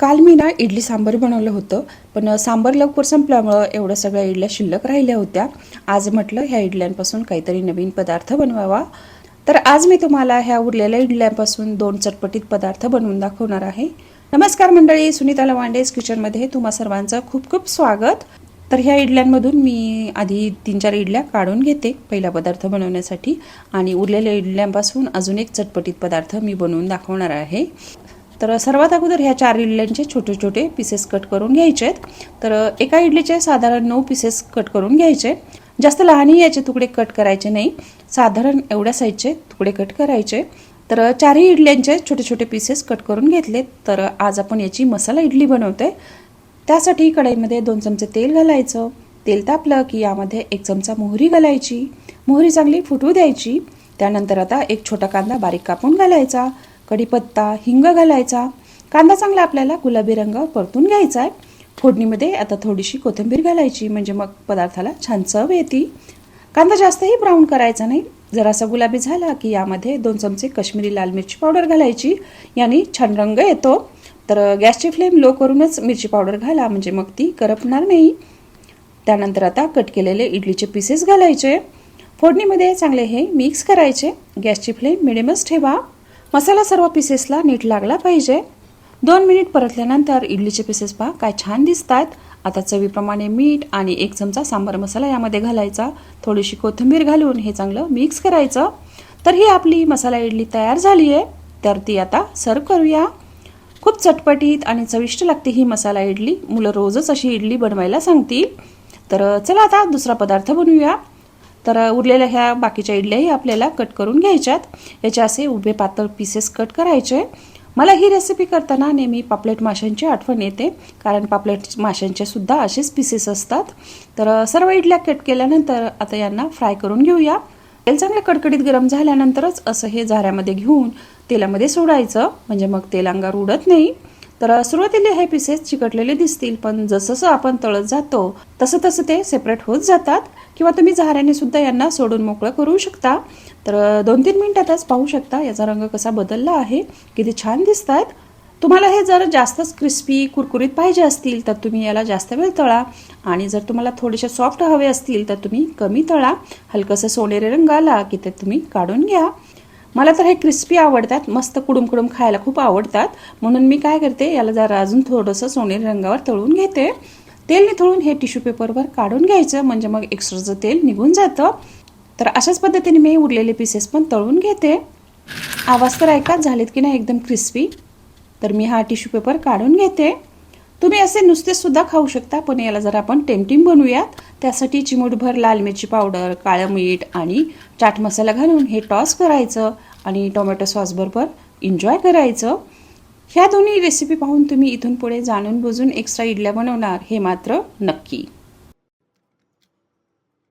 काल मी ना इडली सांबर बनवलं होतं पण सांबर लवकर संपल्यामुळं एवढं सगळ्या इडल्या शिल्लक राहिल्या होत्या. आज म्हटलं ह्या इडल्यांपासून काहीतरी नवीन पदार्थ बनवावा. तर आज मी तुम्हाला ह्या उरलेल्या इडल्यांपासून दोन चटपटीत पदार्थ बनवून दाखवणार आहे. नमस्कार मंडळी सुनीता लवांडेज किचनमध्ये तुम्हा सर्वांचं खूप खूप स्वागत. तर ह्या इडल्यांमधून मी आधी तीन चार इडल्या काढून घेते पहिला पदार्थ बनवण्यासाठी. आणि उरलेल्या इडल्यांपासून अजून एक चटपटीत पदार्थ मी बनवून दाखवणार आहे. तर सर्वात अगोदर ह्या चार इडल्यांचे छोटे छोटे पीसेस कट करून घ्यायचे आहेत. तर एका इडलीचे साधारण नऊ पीसेस कट करून घ्यायचे. जास्त लहानही याचे तुकडे कट करायचे नाही. साधारण एवढ्या साईजचे तुकडे कट करायचे. तर चारही इडल्यांचे छोटे छोटे पीसेस कट करून घेतले. तर आज आपण याची मसाला इडली बनवते त्यासाठी कढईमध्ये दोन चमचे तेल घालायचं. तेल तापलं की यामध्ये एक चमचा मोहरी घालायची. मोहरी चांगली फुटू द्यायची. त्यानंतर आता एक छोटा कांदा बारीक कापून घालायचा. कढीपत्ता हिंग घालायचा. कांदा चांगला आपल्याला गुलाबी रंग परतून घ्यायचा आहे. फोडणीमध्ये आता थोडीशी कोथिंबीर घालायची म्हणजे मग पदार्थाला छान चव येते. कांदा जास्तही ब्राऊन करायचा नाही. जरासा गुलाबी झाला की यामध्ये दोन चमचे काश्मीरी लाल मिरची पावडर घालायची. याने छान रंग येतो. तर गॅसची फ्लेम लो करूनच मिरची पावडर घाला म्हणजे मग ती करपणार नाही. त्यानंतर आता कट केलेले इडलीचे पीसेस घालायचे. फोडणीमध्ये चांगले हे मिक्स करायचे. गॅसची फ्लेम मिडियमच ठेवा. मसाला सर्व पीसेसला नीट लागला पाहिजे. दोन मिनिट परतल्यानंतर इडलीचे पीसेस पहा काय छान दिसतात. आता चवीप्रमाणे मीठ आणि एक चमचा सांबार मसाला यामध्ये घालायचा. थोडीशी कोथिंबीर घालून हे चांगलं मिक्स करायचं. तर ही आपली मसाला इडली तयार झाली आहे तर ती आता सर्व करूया. खूप चटपटीत आणि चविष्ट लागते ही मसाला इडली. मुलं रोजच अशी इडली बनवायला सांगतील. तर चला आता दुसरा पदार्थ बनवूया. तर उरलेल्या ह्या बाकीच्या इडल्याही आपल्याला कट करून घ्यायच्यात. याचे असे उभे पातळ पीसेस कट करायचे. मला ही रेसिपी करताना नेहमी पापलेट माशांची आठवण येते कारण पापलेट माशांचे सुद्धा असेच पीसेस असतात. तर सर्व इडल्या कट केल्यानंतर आता यांना फ्राय करून घेऊया. तेल चांगलं कडकडीत गरम झाल्यानंतरच असं हे झाऱ्यामध्ये घेऊन तेलामध्ये सोडायचं. म्हणजे मग तेल अंगावर उडत नाही. तर सुरुवातीला हे पीसेस चिकटलेले दिसतील पण जसं आपण तळत जातो तसं तसं ते सेपरेट होत जातात. किंवा तुम्ही झाऱ्याने सुद्धा यांना सोडून मोकळं करू शकता. तर दोन तीन मिनिटातच पाहू शकता याचा रंग कसा बदलला आहे किती छान दिसत आहेत तुम्हाला हे जर जास्तच क्रिस्पी कुरकुरीत पाहिजे असतील तर तुम्ही याला जास्त वेळ तळा. आणि जर तुम्हाला थोडेसे सॉफ्ट हवे असतील तर तुम्ही कमी तळा. हलकंसं सोनेरी रंग आला की ते तुम्ही काढून घ्या. मला तर हे क्रिस्पी आवडतात. मस्त कुडूम कुडूम खायला खूप आवडतात. म्हणून मी काय करते याला जरा अजून थोडंसं सोनेरी रंगावर तळून घेते. तेल निथळून हे टिश्यू पेपरवर काढून घ्यायचं. म्हणजे मग एक्स्ट्राचं तेल निघून जातं. तर अशाच पद्धतीने मी उरलेले पीसेस पण तळून घेते. आवाज तर ऐका झालेत की नाही एकदम क्रिस्पी तर मी हा टिश्यू पेपर काढून घेते. तुम्ही असे नुसते सुद्धा खाऊ शकता पण याला जर आपण टेमटिंग बनवूयात. त्यासाठी चिमूटभर लाल मिरची पावडर काळं मीठ आणि चाट मसाला घालून हे टॉस करायचं आणि टोमॅटो सॉसबरोबर एन्जॉय करायचं. ह्या दोन्ही रेसिपी पाहून तुम्ही इथून पुढे जाणून बुजून एक्स्ट्रा इडल्या बनवणार हे मात्र नक्की.